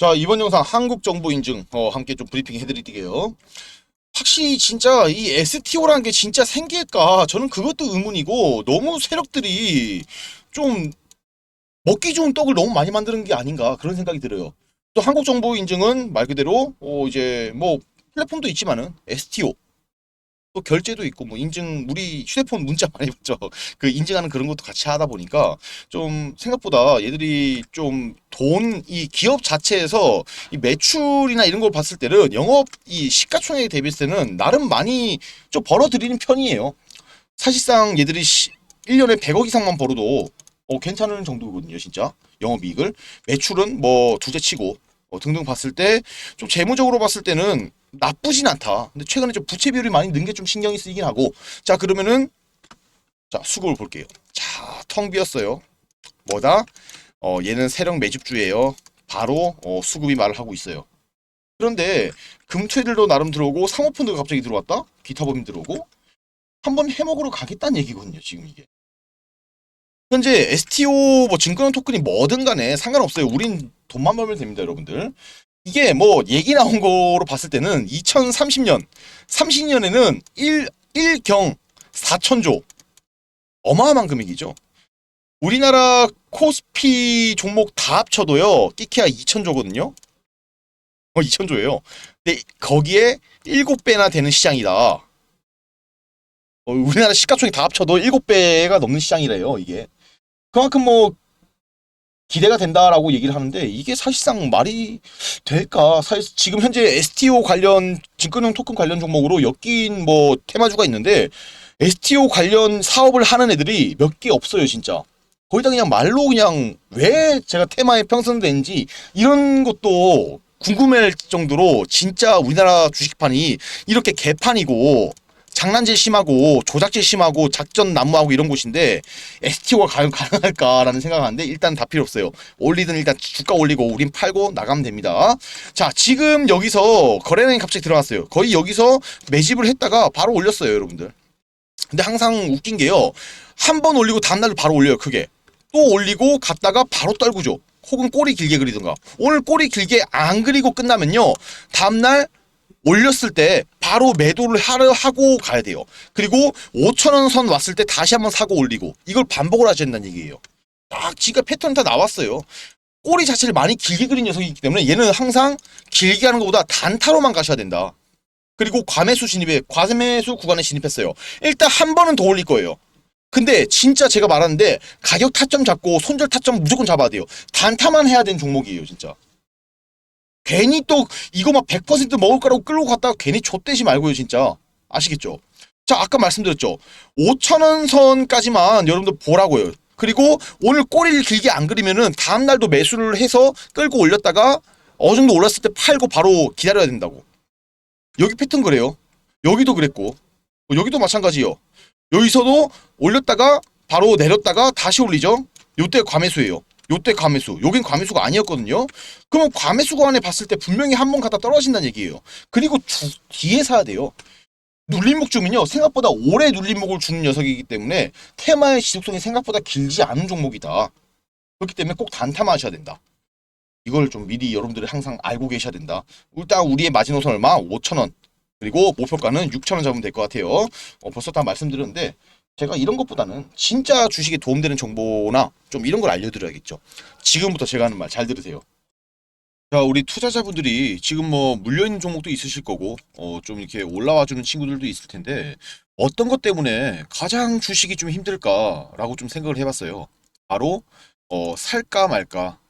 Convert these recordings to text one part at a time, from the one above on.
자 이번 영상 한국 정보 인증 어, 함께 좀 브리핑 해드릴게요. 확실히 진짜 이 STO라는 게 진짜 생길까 저는 그것도 의문이고 너무 세력들이 좀 먹기 좋은 떡을 너무 많이 만드는 게 아닌가 그런 생각이 들어요. 또 한국 정보 인증은 말 그대로 어, 이제 뭐 플랫폼도 있지만은 STO 또 결제도 있고 뭐 인증 우리 휴대폰 문자 많이 받죠. 그 인증하는 그런 것도 같이 하다 보니까 좀 생각보다 얘들이 좀 돈 이 기업 자체에서 이 매출이나 이런 걸 봤을 때는 영업 이 시가총액에 대비했을 때는 나름 많이 좀 벌어들이는 편이에요. 사실상 얘들이 시, 1년에 100억 이상만 벌어도 어, 괜찮은 정도거든요, 진짜. 영업이익을. 매출은 뭐 둘째치고 어, 등등 봤을 때 좀 재무적으로 봤을 때는 나쁘진 않다. 근데 최근에 좀 부채 비율이 많이 는 게 좀 신경이 쓰이긴 하고. 자, 그러면은 자, 수급을 볼게요. 자, 텅 비었어요. 뭐다? 어, 얘는 세력 매집주예요. 바로 어, 수급이 말을 하고 있어요. 그런데 금투들도 나름 들어오고 사모펀드가 갑자기 들어왔다? 기타 법인 들어오고 한번 해먹으러 가겠다는 얘기거든요, 지금 이게. 현재 STO 뭐 증권 토큰이 뭐든 간에 상관없어요. 우린 돈만 벌면 됩니다, 여러분들. 이게 뭐 얘기 나온 거로 봤을 때는 2030년, 30년에는 1, 1경 4천조. 어마어마한 금액이죠. 우리나라 코스피 종목 다 합쳐도요, 끼키야 2천조거든요. 어, 2천조예요. 근데 거기에 7배나 되는 시장이다. 어, 우리나라 시가총액 다 합쳐도 7배가 넘는 시장이래요, 이게. 그만큼 뭐 기대가 된다라고 얘기를 하는데 이게 사실상 말이 될까? 사실 지금 현재 STO 관련 증권형 토큰 관련 종목으로 엮인 뭐 테마주가 있는데 STO 관련 사업을 하는 애들이 몇 개 없어요, 진짜. 거의 다 그냥 말로 그냥 왜 제가 테마에 평선된지 이런 것도 궁금할 정도로 진짜 우리나라 주식판이 이렇게 개판이고 장난질 심하고 조작질 심하고 작전 난무하고 이런 곳인데 STO가 과연 가능할까라는 생각하는데 일단 다 필요 없어요. 올리든 일단 주가 올리고 우린 팔고 나가면 됩니다. 자 지금 여기서 거래량이 갑자기 들어왔어요. 거의 여기서 매집을 했다가 바로 올렸어요, 여러분들. 근데 항상 웃긴 게요. 한 번 올리고 다음날 바로 올려요, 크게. 또 올리고 갔다가 바로 떨구죠. 혹은 꼬리 길게 그리든가. 오늘 꼬리 길게 안 그리고 끝나면요. 다음날 올렸을 때 바로 매도를 하고 가야 돼요. 그리고 5천원 선 왔을 때 다시 한번 사고 올리고 이걸 반복을 하셔야 된다는 얘기예요. 딱 지가 패턴 다 나왔어요. 꼬리 자체를 많이 길게 그린 녀석이기 때문에 얘는 항상 길게 하는 것보다 단타로만 가셔야 된다. 그리고 과매수 진입에 과매수 구간에 진입했어요. 일단 한 번은 더 올릴 거예요. 근데 진짜 제가 말하는데 가격 타점 잡고 손절 타점 무조건 잡아야 돼요. 단타만 해야 되는 종목이에요, 진짜. 괜히 또 이거 막 100% 먹을 거라고 끌고 갔다가 괜히 좆대지 말고요, 진짜. 아시겠죠? 자, 아까 말씀드렸죠. 5천원 선까지만 여러분들 보라고요. 그리고 오늘 꼬리를 길게 안 그리면은 다음 날도 매수를 해서 끌고 올렸다가 어느 정도 올랐을 때 팔고 바로 기다려야 된다고. 여기 패턴 그래요. 여기도 그랬고, 어, 여기도 마찬가지요. 여기서도 올렸다가 바로 내렸다가 다시 올리죠. 요때 과매수예요. 요때 과매수. 여긴 과매수가 아니었거든요. 그러면 과매수 구간에 봤을 때 분명히 한 번 갔다 떨어진다는 얘기예요. 그리고 주, 뒤에 사야 돼요. 눌림목 주면요 생각보다 오래 눌림목을 주는 녀석이기 때문에 테마의 지속성이 생각보다 길지 않은 종목이다. 그렇기 때문에 꼭 단타만 하셔야 된다. 이걸 좀 미리 여러분들이 항상 알고 계셔야 된다. 일단 우리의 마지노선 얼마? 5,000원. 그리고 목표가는 6,000원 잡으면 될 것 같아요. 어, 벌써 다 말씀드렸는데 제가 이런 것보다는 진짜 주식에 도움되는 정보나 좀 이런 걸 알려드려야겠죠. 지금부터 제가 하는 말 잘 들으세요. 자, 우리 투자자분들이 지금 뭐 물려있는 종목도 있으실 거고, 어, 좀 이렇게 올라와주는 친구들도 있을 텐데, 어떤 것 때문에 가장 주식이 좀 힘들까라고 좀 생각을 해봤어요. 바로, 어, 살까 말까, 어,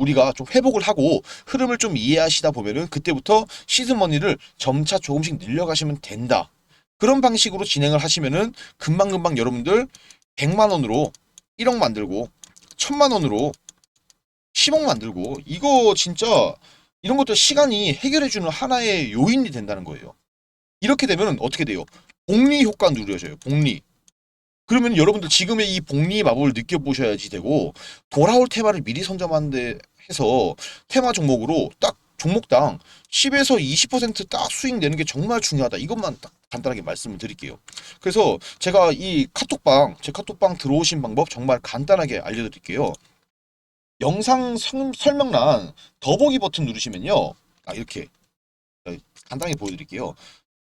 우리가 좀 회복을 하고 흐름을 좀 이해하시다 보면은 그때부터 시드머니를 점차 조금씩 늘려가시면 된다. 그런 방식으로 진행을 하시면은 금방금방 여러분들 100만 원으로 1억 만들고 1000만 원으로 10억 만들고 이거 진짜 이런 것들 시간이 해결해 주는 하나의 요인이 된다는 거예요. 이렇게 되면 어떻게 돼요? 복리 효과 누려져요. 복리. 그러면 여러분들 지금의 이 복리 마법을 느껴보셔야지 되고 돌아올 테마를 미리 선점하는데 해서 테마 종목으로 딱 종목당 10에서 20%딱 수익 내는 게 정말 중요하다. 이것만 딱 간단하게 말씀을 드릴게요. 그래서 제가 이 카톡방, 제 카톡방 들어오신 방법 정말 간단하게 알려드릴게요. 영상 성- 설명란 더보기 버튼 누르시면요. 아, 이렇게. 아, 간단하게 보여드릴게요.